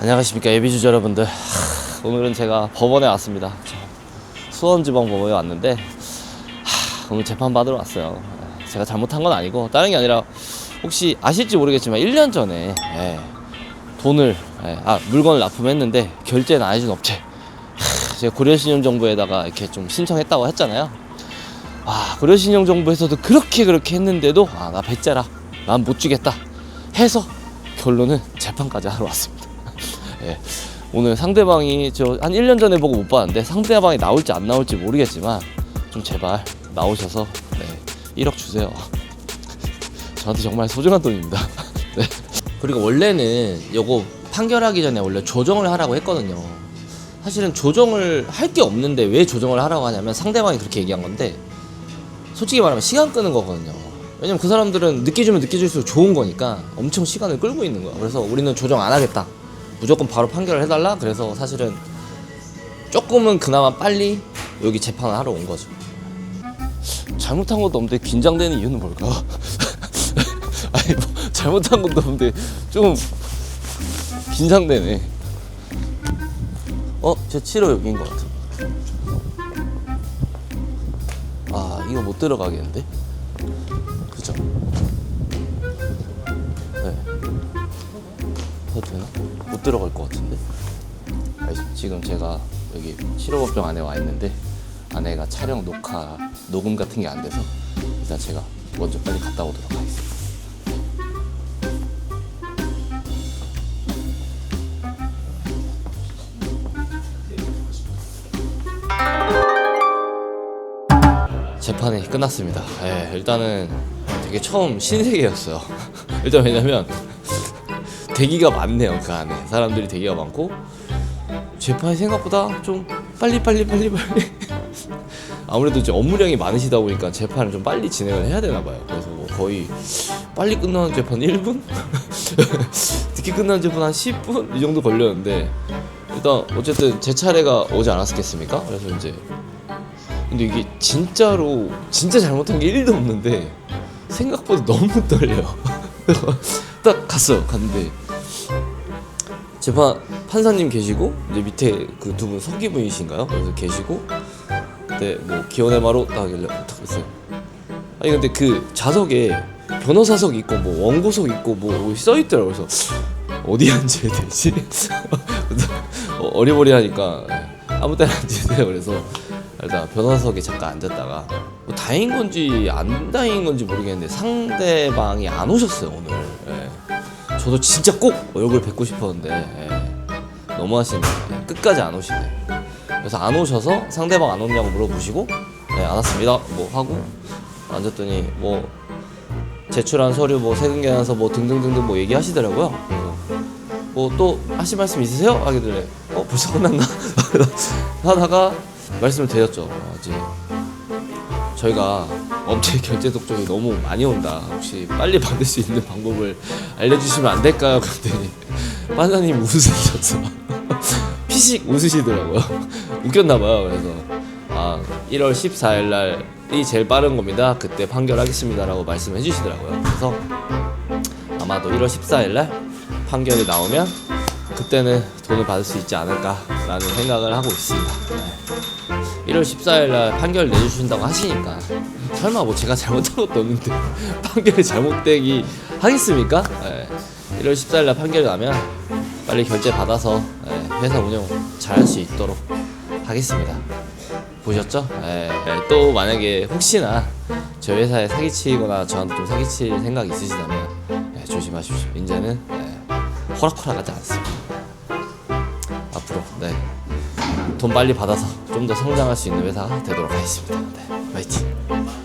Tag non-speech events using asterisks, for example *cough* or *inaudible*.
안녕하십니까 예비주주 여러분들. 하, 오늘은 제가 법원에 왔습니다. 저 수원지방법원에 왔는데 하, 오늘 재판 받으러 왔어요. 제가 잘못한 건 아니고 다른 게 아니라 혹시 아실지 모르겠지만 1년 전에 예, 돈을 예, 아 물건을 납품했는데 결제는 안 해준 업체. 하, 제가 고려신용정보에다가 이렇게 좀 신청했다고 했잖아요. 아 고려신용정보에서도 그렇게 그렇게 했는데도 아나 배째라. 난 못 주겠다. 해서 결론은 재판까지 하러 왔습니다 예. 오늘 상대방이 저 한 1년 전에 보고 못 봤는데 상대방이 나올지 안 나올지 모르겠지만 좀 제발 나오셔서 네, 1억 주세요. *laughs* 저한테 정말 소중한 돈입니다. *laughs* 네. 그리고 원래는 요거 판결하기 전에 원래 조정을 하라고 했거든요. 사실은 조정을 할 게 없는데 왜 조정을 하라고 하냐면 상대방이 그렇게 얘기한 건데 솔직히 말하면 시간 끄는 거거든요. 왜냐면 그 사람들은 늦게 주면 늦게 줄수록 좋은 거니까 엄청 시간을 끌고 있는 거야. 그래서 우리는 조정 안 하겠다. 무조건 바로 판결을 해달라. 그래서 사실은 조금은 그나마 빨리 여기 재판을 하러 온 거죠. 잘못한 것도 없는데 긴장되는 이유는 뭘까? *laughs* 아니 뭐 잘못한 것도 없는데 좀 긴장되네. 어, 제 치료 여기인 것 같아. 아, 이거 못 들어가겠는데? 그죠? 들어갈 것 같은데? 지금 제가 여기 치료법정 안에 와 있는데 아내가 촬영 녹화 녹음 같은 게 안 돼서 일단 제가 먼저 빨리 갔다 오도록 하겠습니다. 재판이 끝났습니다. 예, 일단은 되게 처음 신세계였어요. *laughs* 일단 왜냐면 대기가 많네요 그 안에. 사람들이 대기가 많고. 재판이 생각보다 좀 빨리 빨리 빨리 빨리. *laughs* 아무래도 이제 업무량이 많으시다 보니까 재판을 좀 빨리 진행을 해야 되나 봐요. 그래서 뭐 거의 빨리 끝나는 재판 1분? *laughs* 늦게 끝나는 재판 한 10분? 이 정도 걸렸는데 일단 어쨌든 제 차례가 오지 않았겠습니까? 그래서 이제 근데 이게 진짜로 진짜 잘못한 게 1도 없는데 생각보다 너무 떨려요. *laughs* 딱 갔어요. 갔는데 재판 판사님 계시고 이제 밑에 그 두 분 서기분이신가요? 그래서 계시고 그때 뭐 기원의 마로 딱 하길래 딱 했어요. 아니 근데 그 좌석에 변호사석 있고 뭐 원고석 있고 뭐 써 있더라고 그래서 어디 앉아야 되지? *laughs* 어, 어리버리하니까 아무 때나 앉으세요 그래서 일단 변호사석에 잠깐 앉았다가 뭐 다행인 건지 안 다행인 건지 모르겠는데 상대방이 안 오셨어요 오늘. 예. 저도 진짜 꼭 얼굴 뵙고 싶었는데 예. 너무하시네 예. 끝까지 안 오시네 그래서 안 오셔서 상대방 안 오냐고 물어보시고 네, 안 왔습니다 뭐 하고 앉았더니 뭐 제출한 서류 뭐 세금 계산서 뭐 등등등등 뭐 얘기하시더라고요 뭐 또 하실 말씀 있으세요? 하길래 어 벌써 끝났나? *laughs* 하다가 말씀을 드렸죠 어, 이제 저희가 업체 결제 독점이 너무 많이 온다. 혹시 빨리 받을 수 있는 방법을 알려주시면 안 될까요? 그랬더니 판사님 웃으셨어. *laughs* 피식 웃으시더라고요. *laughs* 웃겼나봐요. 그래서 아 1월 14일 날이 제일 빠른 겁니다. 그때 판결하겠습니다라고 말씀해 주시더라고요. 그래서 아마도 1월 14일 날 판결이 나오면 그때는 돈을 받을 수 있지 않을까 라는 생각을 하고 있습니다. 네. 1월 14일 날 판결 내주신다고 하시니까 설마 뭐 제가 잘못한 것도 없는데 *laughs* 판결이 잘못되기 하겠습니까? 예. 1월 14일 날 판결이 나면 빨리 결제 받아서 예, 회사 운영 잘 할 수 있도록 하겠습니다. 보셨죠? 예, 예, 또 만약에 혹시나 저희 회사에 사기치거나 저한테 좀 사기칠 생각 있으시다면 예, 조심하십시오. 이제는 예, 호락호락하지 않습니다. 앞으로 네. 돈 빨리 받아서 좀 더 성장할 수 있는 회사가 되도록 하겠습니다. 네, 화이팅!